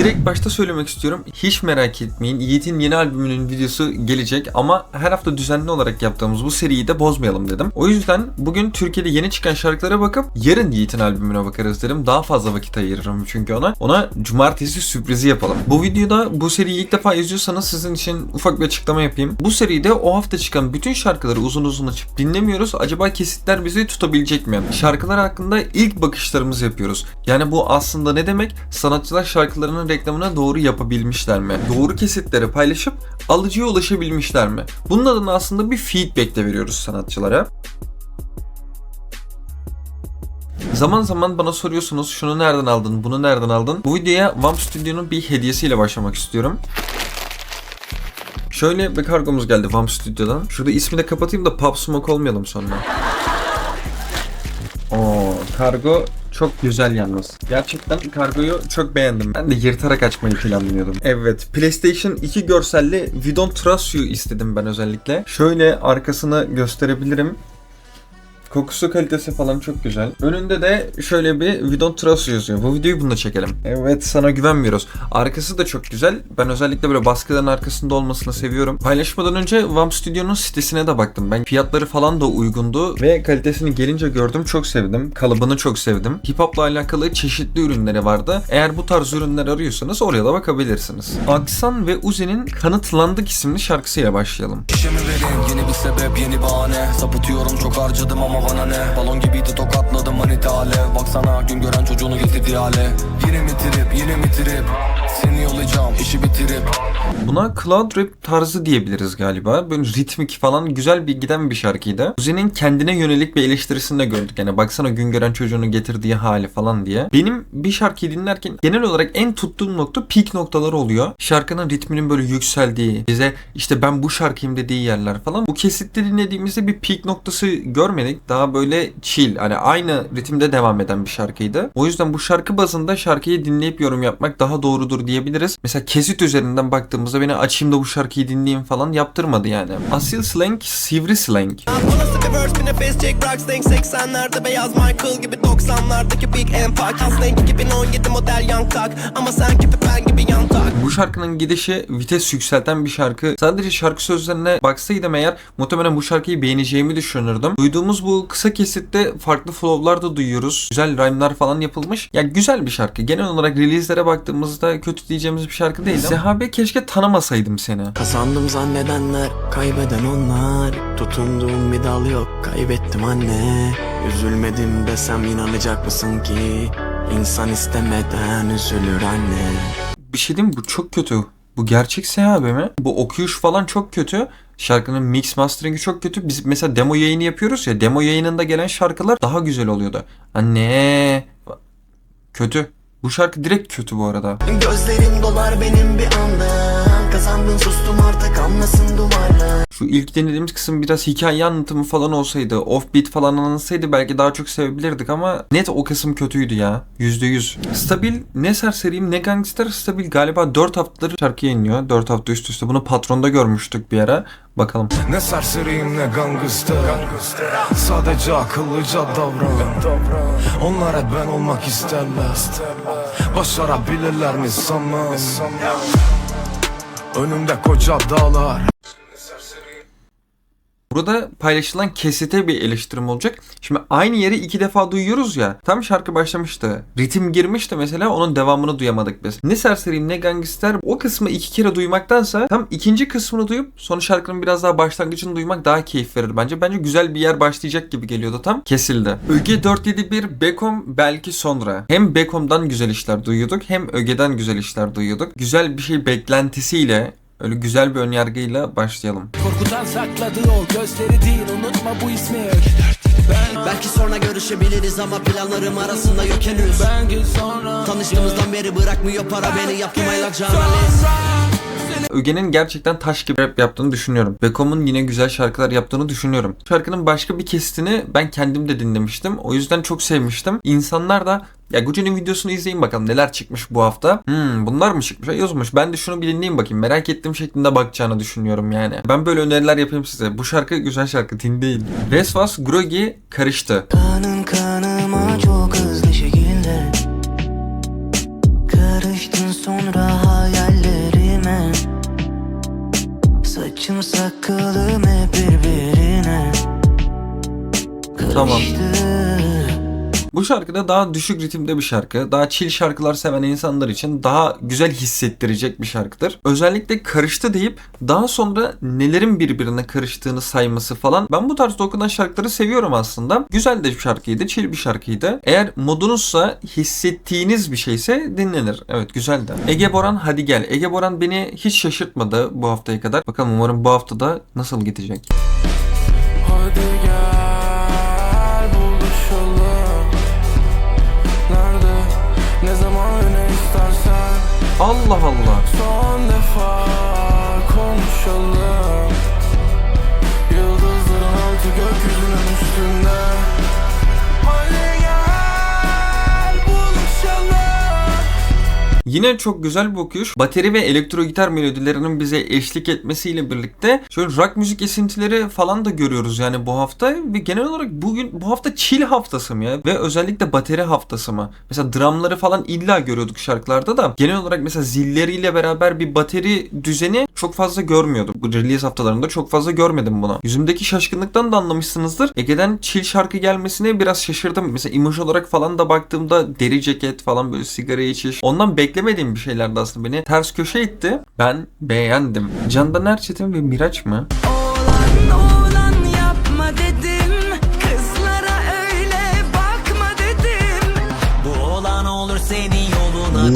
Direkt başta söylemek istiyorum. Hiç merak etmeyin. Yiğit'in yeni albümünün videosu gelecek ama her hafta düzenli olarak yaptığımız bu seriyi de bozmayalım dedim. O yüzden bugün Türkiye'de yeni çıkan şarkılara bakıp yarın Yiğit'in albümüne bakarız dedim. Daha fazla vakit ayırırım çünkü ona. Ona cumartesi sürprizi yapalım. Bu videoda bu seriyi ilk defa izliyorsanız sizin için ufak bir açıklama yapayım. Bu seride o hafta çıkan bütün şarkıları uzun uzun açıp dinlemiyoruz. Acaba kesitler bizi tutabilecek mi? Şarkılar hakkında ilk bakışlarımızı yapıyoruz. Yani bu aslında ne demek? Sanatçılar şarkılarının reklamına doğru yapabilmişler mi? Doğru kesitleri paylaşıp alıcıya ulaşabilmişler mi? Bunun adına aslında bir feedback de veriyoruz sanatçılara. Zaman zaman bana soruyorsunuz şunu nereden aldın, bunu nereden aldın? Bu videoya Vamp Studio'nun bir hediyesiyle başlamak istiyorum. Şöyle bir kargomuz geldi Vamp Studio'dan. Şurada ismini de kapatayım da pop smoke olmayalım sonra. Oo, kargo çok güzel yalnız. Gerçekten kargoyu çok beğendim. Ben de yırtarak açmayı planlıyordum. Evet, PlayStation 2 görselli We Don't Trust You istedim ben özellikle. Şöyle arkasını gösterebilirim. Kokusu kalitesi falan çok güzel. Önünde de şöyle bir We Don't Trust yazıyor. Bu videoyu bununla çekelim. Evet sana güvenmiyoruz. Arkası da çok güzel. Ben özellikle böyle baskıların arkasında olmasını seviyorum. Paylaşmadan önce Vamp Studio'nun sitesine de baktım. Ben fiyatları falan da uygundu ve kalitesini gelince gördüm. Çok sevdim. Kalıbını çok sevdim. Hip Hop'la alakalı çeşitli ürünleri vardı. Eğer bu tarz ürünler arıyorsanız oraya da bakabilirsiniz. Aksan ve Uzi'nin Kanıtlandık isimli şarkısıyla başlayalım. İşimi vereyim yeni bir sebep yeni bahane Sapıtıyorum çok harcadım ama bana ne Balon gibiydi tokatladım manita alev Baksana gün gören çocuğunu getirdi hale Yine mi trip yine mi trip Seni yollayacağım işi bitirip Buna cloud rap tarzı diyebiliriz galiba. Böyle ritmik falan güzel bir giden bir şarkıydı. Uzi'nin kendine yönelik bir eleştirisini de gördük. Yani baksana gün gören çocuğunu getirdiği hali falan diye. Benim bir şarkıyı dinlerken genel olarak en tuttuğum nokta peak noktaları oluyor. Şarkının ritminin böyle yükseldiği, bize işte ben bu şarkıyım dediği yerler falan. Bu kesitte dinlediğimizde bir peak noktası görmedik. Daha böyle chill, hani aynı ritimde devam eden bir şarkıydı. O yüzden bu şarkı bazında şarkıyı dinleyip yorum yapmak daha doğrudur diyebiliriz. Mesela kesit üzerinden baktığımızda beni açayım da bu şarkıyı dinleyeyim falan yaptırmadı yani. Asil slang, sivri slang. Bir nefes çek rock slang 80'lerde beyaz Michael gibi 90'lardaki Big Impact Slang 2017 model tak Ama sen gibi ben gibi yan tak Bu şarkının gidişi vites yükselten bir şarkı. Sadece şarkı sözlerine baksaydım eğer muhtemelen bu şarkıyı beğeneceğimi düşünürdüm. Duyduğumuz bu kısa kesitte farklı flow'lar da duyuyoruz. Güzel rhyme'lar falan yapılmış. Ya güzel bir şarkı. Genel olarak release'lere baktığımızda kötü diyeceğimiz bir şarkı değil. Sehabe keşke tanımasaydım seni. Kazandım zannedenler, kaybeden onlar Tutunduğum bir dal yok, kaybettim anne Üzülmedim desem inanacak mısın ki İnsan istemeden üzülür anne Bir şey diyeyim bu çok kötü. Bu gerçek Sehabe mi? Bu okuyuş falan çok kötü. Şarkının mix mastering'i çok kötü. Biz mesela demo yayını yapıyoruz ya. Demo yayınında gelen şarkılar daha güzel oluyordu. Anne. Kötü. Bu şarkı direkt kötü bu arada. Gözlerim dolar benim bir anda Kazandın sustum artık anlasın duvarlar Şu ilk dinlediğimiz kısım biraz hikaye anlatımı falan olsaydı, offbeat falan anlatsaydı belki daha çok sevebilirdik ama net o kısım kötüydü ya. %100. Stabil ne serseriyim ne gangster stabil galiba 4 haftadır şarkı yayınlıyor. 4 hafta üst üste. Bunu patronda görmüştük bir ara. Bakalım. Ne serseriyim ne gangster Sadece akıllıca davran Onlar hep ben olmak isterler Başarabilirler mi sanmam Önümde koca dağlar Burada paylaşılan kesite bir eleştirim olacak. Şimdi aynı yeri iki defa duyuyoruz ya. Tam şarkı başlamıştı. Ritim girmişti mesela onun devamını duyamadık biz. Ne serseriyim ne gangster o kısmı iki kere duymaktansa tam ikinci kısmını duyup sonra şarkının biraz daha başlangıcını duymak daha keyif verir bence. Bence güzel bir yer başlayacak gibi geliyordu tam. Kesildi. Öge 471 Bekom belki sonra. Hem Bekom'dan güzel işler duyuyorduk hem Öge'den güzel işler duyuyorduk. Güzel bir şey beklentisiyle öyle güzel bir önyargıyla başlayalım. Korkudan sakladığı o gözleri değil unutma bu ismi Ben Belki sonra görüşebiliriz ama planlarım arasında yok henüz belki sonra Tanıştığımızdan beri bırakmıyor para beni analiz Öge'nin gerçekten taş gibi rap yaptığını düşünüyorum. Bekom'un yine güzel şarkılar yaptığını düşünüyorum. Şarkının başka bir kesitini ben kendim de dinlemiştim. O yüzden çok sevmiştim. İnsanlar da ya Gucci'nin videosunu izleyin bakalım neler çıkmış bu hafta. Hmm bunlar mı çıkmış? Yazmış. Ben de şunu bir dinleyeyim bakayım. Merak ettiğim şeklinde bakacağını düşünüyorum yani. Ben böyle öneriler yapayım size. Bu şarkı güzel şarkı. Dinleyin. Resvas Grogi karıştı. Kanın kanıma çok hızlı şekilde Karıştın sonra hayallerime Saçım sakalım hep birbirine Tamam. Bu şarkı da daha düşük ritimde bir şarkı. Daha chill şarkılar seven insanlar için daha güzel hissettirecek bir şarkıdır. Özellikle karıştı deyip daha sonra nelerin birbirine karıştığını sayması falan. Ben bu tarzda okunan şarkıları seviyorum aslında. Güzel de bir şarkıydı, chill bir şarkıydı. Eğer modunuzsa hissettiğiniz bir şeyse dinlenir. Evet güzel de. Ege Boran hadi gel. Ege Boran beni hiç şaşırtmadı bu haftaya kadar. Bakalım umarım bu haftada nasıl gidecek. Hadi gel buluşalım Allah Allah. Son defa konuşalım Yıldızların altı gökyüzünün üstünde Yine çok güzel bir okuyuş. Bateri ve elektro gitar melodilerinin bize eşlik etmesiyle birlikte şöyle rock müzik esintileri falan da görüyoruz yani bu hafta ve genel olarak bugün bu hafta chill haftası mı ya ve özellikle bateri haftası mı? Mesela drumları falan illa görüyorduk şarkılarda da genel olarak mesela zilleriyle beraber bir bateri düzeni çok fazla görmüyorduk. Bu release haftalarında çok fazla görmedim bunu. Yüzümdeki şaşkınlıktan da anlamışsınızdır. Ege'den chill şarkı gelmesine biraz şaşırdım. Mesela imaj olarak falan da baktığımda deri ceket falan böyle sigara içiş. Ondan beklemediğim bir şeylerdi aslında beni. Ters köşe itti. Ben beğendim. Candan Erçetin ve Miraç mı? Oğlan oğlan yapma dedim Kızlara öyle bakma dedim Bu olan olur senin yoluna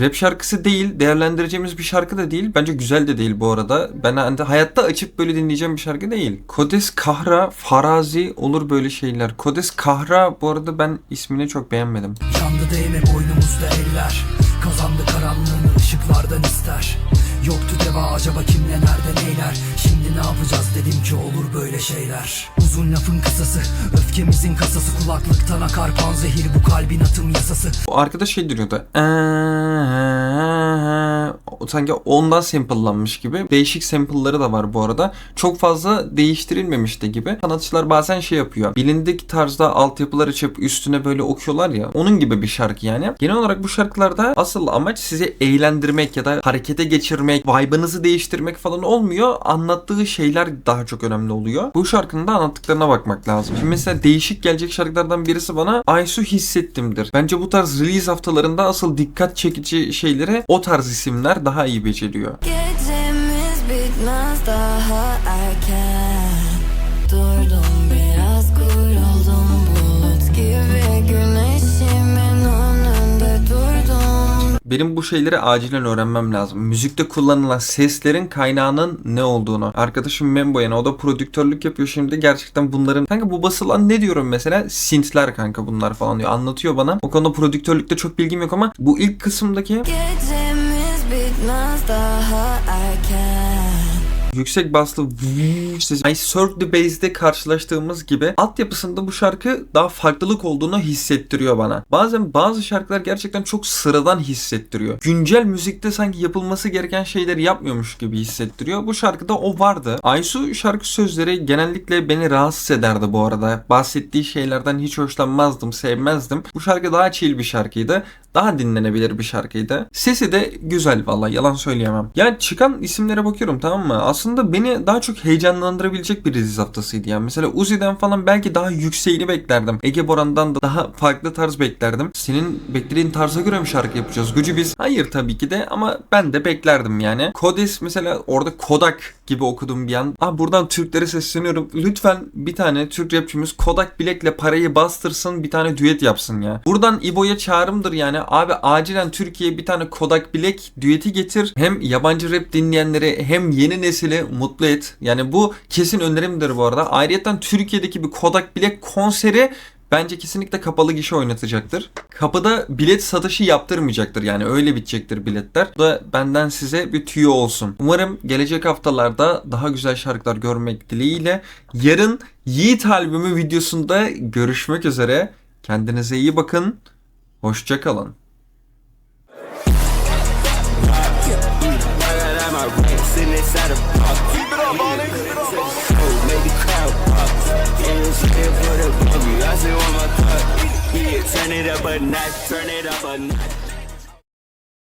Rap şarkısı değil, değerlendireceğimiz bir şarkı da değil. Bence güzel de değil bu arada. Ben hani hayatta açıp böyle dinleyeceğim bir şarkı değil. Kodes Kahra, Farazi olur böyle şeyler. Kodes Kahra bu arada ben ismini çok beğenmedim. Yandı değme boynumuzda eller Kazandı karanlığını ışıklardan ister Yoktu deva acaba kimle nerede neyler? Şimdi ne yapacağız? Dedim ki olur böyle şeyler. Uzun lafın kısası Öfkemizin kasası kulaklıktan akar panzehir Bu kalbin atım yasası. O arkadaş şey diyordu. Sanki ondan sample'lanmış gibi. Değişik sample'ları da var bu arada. Çok fazla değiştirilmemiş de gibi. Sanatçılar bazen şey yapıyor. Bilindik tarzda altyapılar açıp üstüne böyle okuyorlar ya. Onun gibi bir şarkı yani. Genel olarak bu şarkılarda asıl amaç sizi eğlendirmek ya da harekete geçirmek, vibe'ınızı değiştirmek falan olmuyor. Anlattığı şeyler daha çok önemli oluyor. Bu şarkının da anlattıklarına bakmak lazım. Şimdi mesela değişik gelecek şarkılardan birisi bana Aysu Hissettim'dir. Bence bu tarz release haftalarında asıl dikkat çekici şeyleri o tarz isimler daha iyi beceriyor. Gecemiz bitmez daha erken Durdum biraz kuyruldum bulut gibi Güneşimin önünde durdum Benim bu şeyleri acilen öğrenmem lazım. Müzikte kullanılan seslerin kaynağının ne olduğunu. Arkadaşım Membo yani o da prodüktörlük yapıyor şimdi. Gerçekten bunların kanka bu basılan ne diyorum mesela? Synthler kanka bunlar falan diyor. Anlatıyor bana. O konuda prodüktörlükte çok bilgim yok ama bu ilk kısımdaki Gecemiz bitmez daha erken yüksek baslı sesi. I Surf the Bass'de karşılaştığımız gibi altyapısında bu şarkı daha farklılık olduğunu hissettiriyor bana. Bazen bazı şarkılar gerçekten çok sıradan hissettiriyor. Güncel müzikte sanki yapılması gereken şeyleri yapmıyormuş gibi hissettiriyor. Bu şarkıda o vardı. Aysu şarkı sözleri genellikle beni rahatsız ederdi bu arada. Bahsettiği şeylerden hiç hoşlanmazdım, sevmezdim. Bu şarkı daha chill bir şarkıydı. Daha dinlenebilir bir şarkıydı. Sesi de güzel vallahi yalan söyleyemem. Yani çıkan isimlere bakıyorum tamam mı? Aslında beni daha çok heyecanlandırabilecek bir dizi haftasıydı yani. Mesela Uzi'den falan belki daha yükseğini beklerdim. Ege Boran'dan da daha farklı tarz beklerdim. Senin beklediğin tarza göre mi şarkı yapacağız? Gücü biz. Hayır tabii ki de ama ben de beklerdim yani. Kodes mesela orada Kodak gibi okudum bir an. Ah buradan Türklere sesleniyorum. Lütfen bir tane Türk rapçimiz Kodak Bilek'le parayı bastırsın bir tane düet yapsın ya. Buradan İbo'ya çağrımdır yani. Abi acilen Türkiye'ye bir tane Kodak Bilek düeti getir. Hem yabancı rap dinleyenleri hem yeni nesili mutlu et. Yani bu kesin önerimdir bu arada. Ayrıca Türkiye'deki bir Kodak Bilek konseri Bence kesinlikle kapalı gişe oynatacaktır. Kapıda bilet satışı yaptırmayacaktır yani öyle bitecektir biletler. Bu da benden size bir tüyo olsun. Umarım gelecek haftalarda daha güzel şarkılar görmek dileğiyle yarın Yiğit albümü videosunda görüşmek üzere. Kendinize iyi bakın. Hoşçakalın. place out of pop. Keep it up, Ollie. Keep it up, Oh, make the crowd pop. Yeah, for the buggy. I say, want my cup. Yeah, turn it up a notch. Turn it up a notch.